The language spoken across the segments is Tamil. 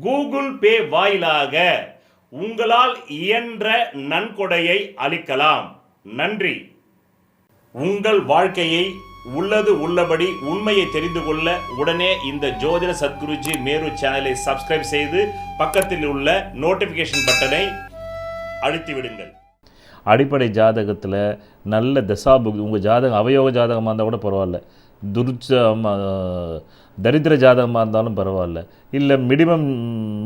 கூகுள் பே வாயிலாக உங்களால் இயன்ற நன்கொடையை அளிக்கலாம். நன்றி. உங்கள் வாழ்க்கையை உள்ளது உள்ளபடி உண்மையை தெரிந்து கொள்ள உடனே இந்த ஜோதிட சத்குருஜி மேரு சேனலை சப்ஸ்கிரைப் செய்து பக்கத்தில் உள்ள நோட்டிஃபிகேஷன் பட்டனை அழுத்தி விடுங்கள் அடிப்படை ஜாதகத்தில் நல்ல தசாபு உங்கள் ஜாதகம் அவயோக ஜாதகமாக இருந்தால் கூட பரவாயில்ல. துர்ச்ச ம- தரித்திர ஜாதகமாக இருந்தாலும் பரவாயில்ல. இல்லை மிடிமம்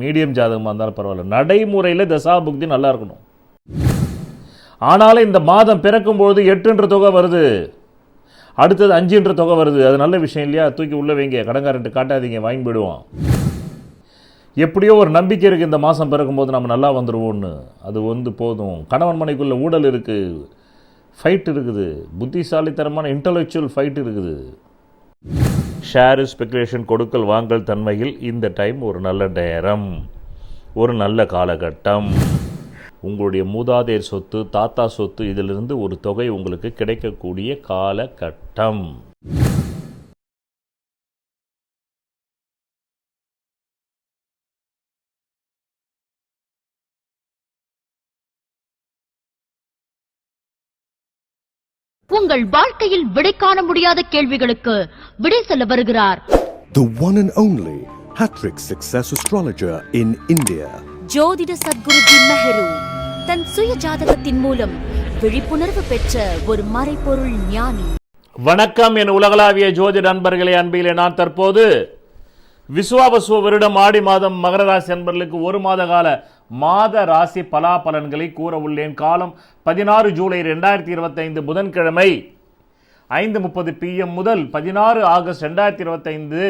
மீடியம் ஜாதகமாக இருந்தாலும் பரவாயில்ல. நடைமுறையில் தசாபுக்தி நல்லா இருக்கணும். ஆனாலும் இந்த மாதம் பிறக்கும்பொழுது எட்டுன்ற தொகை வருது. அடுத்தது அஞ்சுன்ற தொகை வருது. அது நல்ல விஷயம் இல்லையா? தூக்கி உள்ளே வைங்க. கடங்காரன்ட்டு காட்டாதீங்க. வாங்கி போயிடுவான் எப்படியோ ஒரு நம்பிக்கை இருக்குது இந்த மாதம் பிறக்கும்போது நம்ம நல்லா வந்துடுவோன்னு அது வந்து போதும். கணவன் மனைக்குள்ளே ஊழல் இருக்குது ஃபைட் இருக்குது. புத்திசாலித்தனமான இன்டலெக்சுவல் ஃபைட் இருக்குது. ஷேரு ஸ்பெகுலேஷன் கொடுக்கல் வாங்கல் தன்மையில் இந்த டைம் ஒரு நல்ல நேரம் ஒரு நல்ல காலகட்டம். உங்களுடைய மூதாதையர் சொத்து தாத்தா சொத்து இதிலிருந்து ஒரு தொகை உங்களுக்கு கிடைக்கக்கூடிய காலகட்டம். உங்கள் வாழ்க்கையில் விடை காண முடியாத கேள்விகளுக்கு விடை சொல்ல வருகிறார் the one and only Hattrick Success Astrologer in India. ஜோதிட சத்குருஜி மெஹரு தன் சுய ஜாதகத்தின் மூலம் விழிப்புணர்வு பெற்ற ஒரு மறைபொருள் ஞானி வணக்கம் என் உலகளாவிய ஜோதிட நண்பர்களே அன்பிலே நான் தற்போது விசுவாபசுவ வருடம் ஆடி மாதம் மகர ராசி அன்பர்களுக்கு ஒரு மாத கால மாத ராசி பலாபலன்களை கூற உள்ளேன் காலம் பதினாறு ஜூலை ரெண்டாயிரத்தி இருபத்தைந்து புதன்கிழமை ஐந்து முப்பது பிஎம் முதல் பதினாறு ஆகஸ்ட் ரெண்டாயிரத்தி இருபத்தைந்து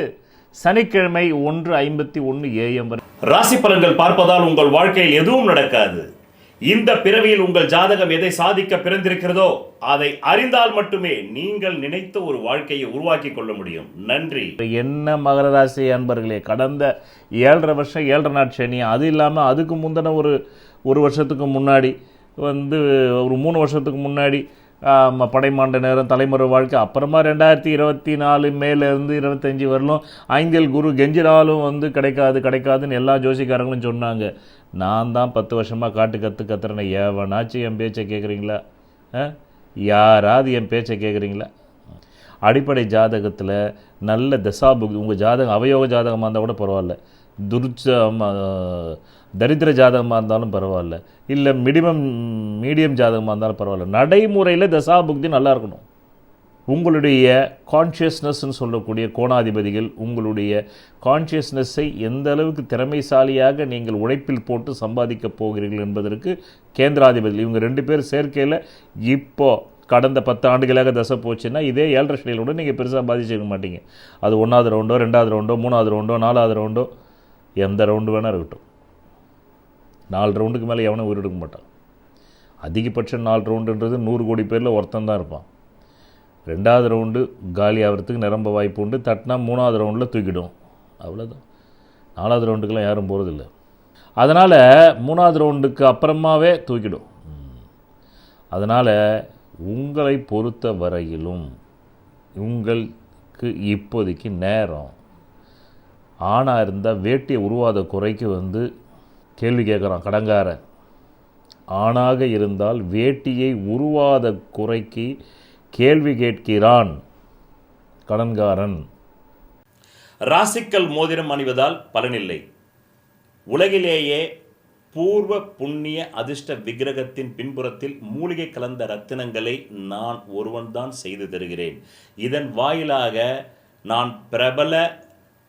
சனிக்கிழமை ஒன்று ஐம்பத்தி ஒன்று ஏஎம் வரை. ராசி பலன்கள் பார்ப்பதால் உங்கள் வாழ்க்கையில் எதுவும் நடக்காது. இந்த பிறவியில் உங்கள் ஜாதகம் எதை சாதிக்க பிறந்திருக்கிறதோ அதை அறிந்தால் மட்டுமே நீங்கள் நினைத்த ஒரு வாழ்க்கையை உருவாக்கி கொள்ள முடியும். நன்றி. என்ன மகர ராசி அன்பர்களே கடந்த ஏழரை வருஷம் ஏழரை நாட் சனி. அது இல்லாமல் அதுக்கு முந்தின ஒரு ஒரு வருஷத்துக்கு முன்னாடி வந்து ஒரு மூணு வருஷத்துக்கு முன்னாடி படைமாண்ட நேரம் தலைமுறை வாழ்க்கை. அப்புறமா ரெண்டாயிரத்தி இருபத்தி நாலு மேலேருந்து இருபத்தஞ்சி வரலும் ஐந்தில் குரு கெஞ்சினாலும் வந்து கிடைக்காது கிடைக்காதுன்னு எல்லா ஜோசிக்காரங்களும் சொன்னாங்க. நான் தான் பத்து வருஷமாக காட்டு கற்று கத்துறேன். எவனாச்சும் என் பேச்சை கேட்குறீங்களா யாராவது என் பேச்சை கேட்குறீங்களா அடிப்படை ஜாதகத்தில் நல்ல தசாபுக் உங்கள் ஜாதகம் அவயோக ஜாதகமாக இருந்தால் கூட பரவாயில்ல. துர்ச்ச தரித்திர ஜாதகமாக இருந்தாலும் பரவாயில்ல. இல்லை மிடிமம் மீடியம் ஜாதகமாக இருந்தாலும் பரவாயில்ல. நடைமுறையில் தசாபுக்தி நல்லா இருக்கணும். உங்களுடைய கான்ஷியஸ்னஸ்ன்னு சொல்லக்கூடிய கோணாதிபதிகள் உங்களுடைய கான்ஷியஸ்னஸை எந்த அளவுக்கு திறமைசாலியாக நீங்கள் உழைப்பில் போட்டு சம்பாதிக்கப் போகிறீர்கள் என்பதற்கு கேந்திராதிபதிகள் இவங்க ரெண்டு பேர் சேர்க்கையில் இப்போ கடந்த பத்து ஆண்டுகளாக தசை போச்சுன்னா இதே ஏழரை ஷெடியூலோட நீங்கள் பெருசாக பாதிச்சிருக்க மாட்டீங்க. அது ஒன்றாவது ரவுண்டோ ரெண்டாவது ரவுண்டோ மூணாவது ரவுண்டோ நாலாவது ரவுண்டோ எந்த ரவுண்டு வேணால் இருக்கட்டும். நாலு ரவுண்டுக்கு மேலே எவனும் உயிரெடுக்க மாட்டான். அதிகபட்சம் நாலு ரவுண்டுன்றது நூறு கோடி பேரில் ஒருத்தன் தான் இருப்பான். ரெண்டாவது ரவுண்டு காலி ஆகிறதுக்கு நிரம்ப வாய்ப்பு உண்டு. தட்டினா மூணாவது ரவுண்டில் தூக்கிடும் அவ்வளோதான் நாலாவது ரவுண்டுக்கெலாம் யாரும் போகிறதில்ல அதனால் மூணாவது ரவுண்டுக்கு அப்புறமாவே தூக்கிடும். அதனால் உங்களை பொறுத்த வரையிலும் உங்களுக்கு இப்போதைக்கு நேரம் ஆணாக இருந்தால் வேட்டியை உருவாத குறைக்கு வந்து கேள்வி கேட்குறான் கடங்காரன். ஆணாக இருந்தால் வேட்டியை உருவாத குறைக்கு கேள்வி கேட்கிறான் கடன்காரன். ராசிக்கல் மோதிரம் அணிவதால் பலனில்லை. உலகிலேயே பூர்வ புண்ணிய அதிர்ஷ்ட விக்கிரகத்தின் பின்புறத்தில் மூலிகை கலந்த ரத்தினங்களை நான் ஒருவன்தான் செய்து தருகிறேன். இதன் வாயிலாக நான் பிரபல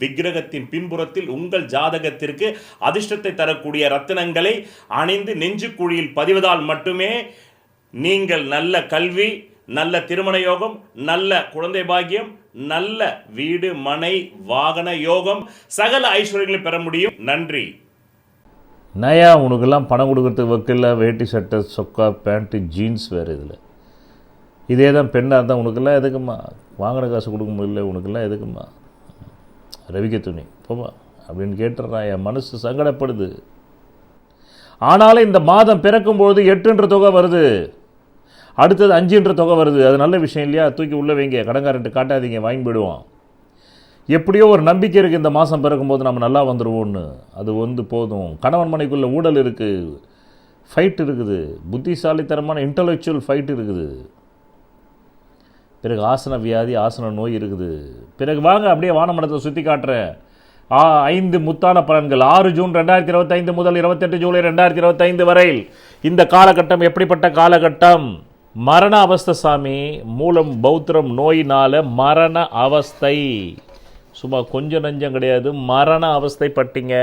விக்கிரகத்தின் பின்புறத்தில் உங்கள் ஜாதகத்திற்கு அதிர்ஷ்டத்தை தரக்கூடிய ரத்தினங்களை அணிந்து நெஞ்சுக்குழியில் பதிவதால் மட்டுமே நீங்கள் நல்ல கல்வி நல்ல திருமண யோகம் நல்ல குழந்தை பாக்கியம் நல்ல வீடு மனை வாகன யோகம் சகல ஐஸ்வர்யங்களை பெற முடியும். நன்றி. நயா உனக்கெல்லாம் பணம் கொடுக்கறதுக்கு வக்கில்ல வேட்டி சட்டை சொக்கா பேண்ட்டு ஜீன்ஸ் வேறு இதில். இதே தான் பெண்ணாக இருந்தால் உனக்கெல்லாம் எதுக்குமா வாங்கின காசு கொடுக்க முடியல உனக்கெல்லாம் எதுக்குமா ரவிக்க துணி. போமா அப்படின்னு கேட்டுறான் என் மனசு சங்கடப்படுது. ஆனாலும் இந்த மாதம் பிறக்கும்பொழுது எட்டுன்ற தொகை வருது. அடுத்தது அஞ்சுன்ற தொகை வருது. அது நல்ல விஷயம் இல்லையா? தூக்கி உள்ளே வைங்க. கடங்காரன்ட்டு காட்டாதீங்க வாங்கி போயிடுவான் எப்படியோ ஒரு நம்பிக்கை இருக்குது இந்த மாதம் பிறக்கும்போது நம்ம நல்லா வந்துடுவோன்னு அது வந்து போதும். கணவன் மனைக்குள்ளே ஊழல் இருக்குது ஃபைட் இருக்குது. புத்திசாலித்தனமான இன்டலெக்சுவல் ஃபைட் இருக்குது. பிறகு ஆசன வியாதி ஆசன நோய் இருக்குது. பிறகு வாங்க அப்படியே வானமடத்தை சுற்றி காட்டுறேன். ஆ ஐந்து முத்தான பலன்கள். ஆறு ஜூன் ரெண்டாயிரத்தி இருபத்தைந்து முதல் இருபத்தெட்டு ஜூலை ரெண்டாயிரத்தி இருபத்தைந்து வரையில் இந்த காலகட்டம் எப்படிப்பட்ட காலகட்டம்? மரண அவஸ்தை சாமி மூலம் பௌத்திரம் நோயினால் மரண அவஸ்தை. சும்மா கொஞ்சம் நஞ்சம் கிடையாது மரண அவஸ்தைப்பட்டீங்க.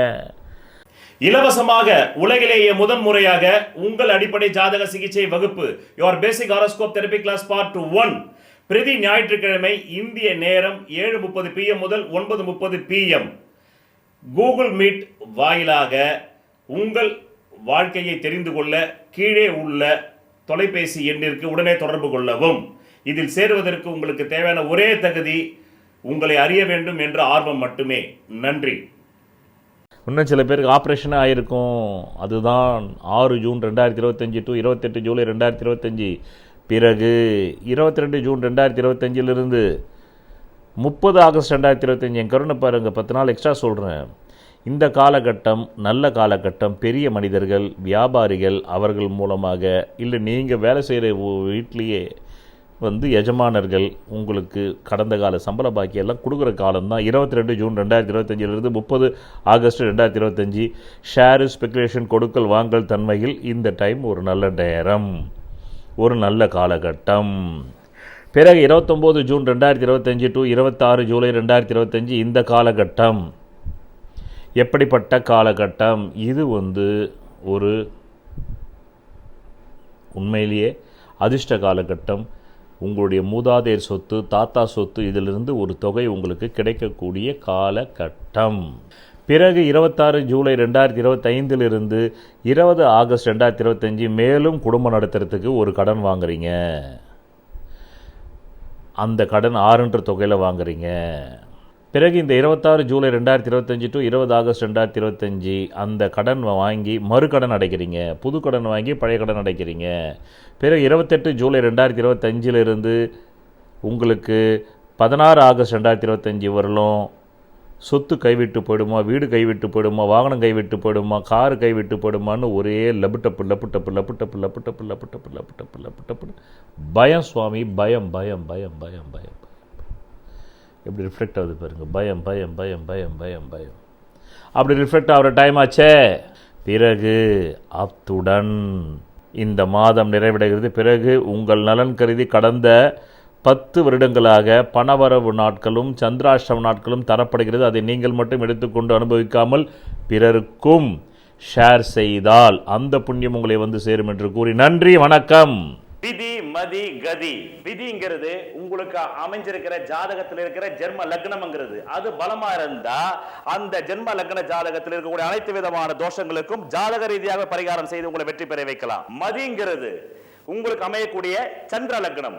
இலவசமாக உலகிலேயே முதன் முறையாக உங்கள் அடிப்படை ஜாதக சிகிச்சை வகுப்பு. Your basic horoscope therapy class part one பிரதி ஞாயிற்றுக்கிழமை இந்திய நேரம் ஏழு முப்பது பிஎம் முதல் ஒன்பது முப்பது பிஎம் கூகுள் மீட் வாயிலாக உங்கள் வாழ்க்கையை தெரிந்து கொள்ள கீழே உள்ள தொலைபேசி எண்ணிற்கு உடனே தொடர்பு கொள்ளவும். இதில் சேருவதற்கு உங்களுக்கு தேவையான ஒரே தகுதி உங்களை அறிய வேண்டும் என்ற ஆர்வம் மட்டுமே. நன்றி. இன்னும் சில பேருக்கு ஆப்ரேஷனே ஆயிருக்கும். அதுதான் ஆறு ஜூன் ரெண்டாயிரத்தி இருபத்தஞ்சி டு இருபத்தெட்டு ஜூலை ரெண்டாயிரத்தி இருபத்தஞ்சி. பிறகு இருபத்தி ரெண்டு ஜூன் ரெண்டாயிரத்தி இருபத்தஞ்சிலிருந்து முப்பது ஆகஸ்ட் ரெண்டாயிரத்தி இருபத்தஞ்சி என் கருணை பாருங்கள் பத்து நாள் எக்ஸ்ட்ரா சொல்கிறேன் இந்த காலகட்டம் நல்ல காலகட்டம் பெரிய மனிதர்கள் வியாபாரிகள் அவர்கள் மூலமாக இல்லை நீங்கள் வேலை செய்கிற வீட்லேயே வந்து எஜமானர்கள் உங்களுக்கு கடந்த கால சம்பள பாக்கியெல்லாம் கொடுக்குற காலம் தான் இருபத்தி ரெண்டு ஜூன் ரெண்டாயிரத்தி இருபத்தஞ்சிலிருந்து முப்பது ஆகஸ்ட் ரெண்டாயிரத்தி இருபத்தஞ்சி ஷேரு ஸ்பெகுலேஷன் கொடுக்கல் வாங்கல் தன்மையில் இந்த டைம் ஒரு நல்ல நேரம். ஒரு நல்ல காலகட்டம். பிறகு இருபத்தொம்போது ஜூன் ரெண்டாயிரத்தி இருபத்தஞ்சி டு இருபத்தாறு ஜூலை ரெண்டாயிரத்தி இருபத்தஞ்சி இந்த காலகட்டம். எப்படிப்பட்ட காலகட்டம்? இது வந்து ஒரு உண்மையிலேயே அதிர்ஷ்ட காலகட்டம். உங்களுடைய மூதாதையர் சொத்து தாத்தா சொத்து இதிலிருந்து ஒரு தொகை உங்களுக்கு கிடைக்கக்கூடிய காலகட்டம். பிறகு இருபத்தாறு ஜூலை ரெண்டாயிரத்தி இருபத்தைந்திலிருந்து இருபது ஆகஸ்ட் ரெண்டாயிரத்தி இருபத்தஞ்சி மேலும் குடும்பம் நடத்துறதுக்கு ஒரு கடன் வாங்குறீங்க. அந்த கடன் ஆறுன்ற தொகையில் வாங்குறீங்க. பிறகு இந்த இருபத்தாறு ஜூலை ரெண்டாயிரத்தி இருபத்தஞ்சி டு இருபது ஆகஸ்ட் ரெண்டாயிரத்தி இருபத்தஞ்சி அந்த கடன் வாங்கி மறு கடன் அடைக்கிறீங்க. புது கடன் வாங்கி பழைய கடன் அடைக்கிறீங்க. பிறகு இருபத்தெட்டு ஜூலை ரெண்டாயிரத்தி இருபத்தஞ்சிலிருந்து உங்களுக்கு பதினாறு ஆகஸ்ட் ரெண்டாயிரத்தி இருபத்தஞ்சி வரலும் சொத்து கைவிட்டு போயிடுமா வீடு கைவிட்டு போயிடுமா வாகனம் கைவிட்டு போயிடுமா காரு கைவிட்டு போயிடுமான்னு ஒரே லபுட்டப்பு லபுட்டப்பு லபுட்டப்பு லபுட்டப்பு லபுட்டப்பு லபுட்டப்பு லபுட்டப்பு பயம் சுவாமி பயம் பயம் பயம் பயம் பயம். எப்படி ரிஃப்ளெக்ட் ஆகுது பாருங்க. பயம் பயம் பயம் பயம் பயம் பயம். அப்படி ரிஃப்ளெக்ட் ஆகிற டைம் ஆச்சே. பிறகு அத்துடன் இந்த மாதம் நிறைவடைகிறது. பிறகு உங்கள் நலன் கருதி கடந்த பத்து வருடங்களாக பணவரவு நாட்களும் சந்திராஷ்டம நாட்களும் தரப்படுகிறது. அதை நீங்கள் மட்டும் எடுத்துக்கொண்டு அனுபவிக்காமல் பிறருக்கும் ஷேர் செய்தால் அந்த புண்ணியம் உங்களை வந்து சேரும் என்று கூறி நன்றி வணக்கம். விதி மதி கதி. விதிங்கிறது உங்களுக்கு அமைஞ்சிருக்கிற ஜாதகத்தில் இருக்கிற ஜென்ம லக்னம்ங்கிறது. அது பலமா இருந்தா அந்த ஜென்ம லக்ன ஜாதகத்தில் இருக்கக்கூடிய அனைத்து விதமான தோஷங்களுக்கும் ஜாதக ரீதியாக பரிகாரம் செய்து உங்களை வெற்றி பெற வைக்கலாம். மதிங்கிறது உங்களுக்கு அமையக்கூடிய சந்திர லக்னம்.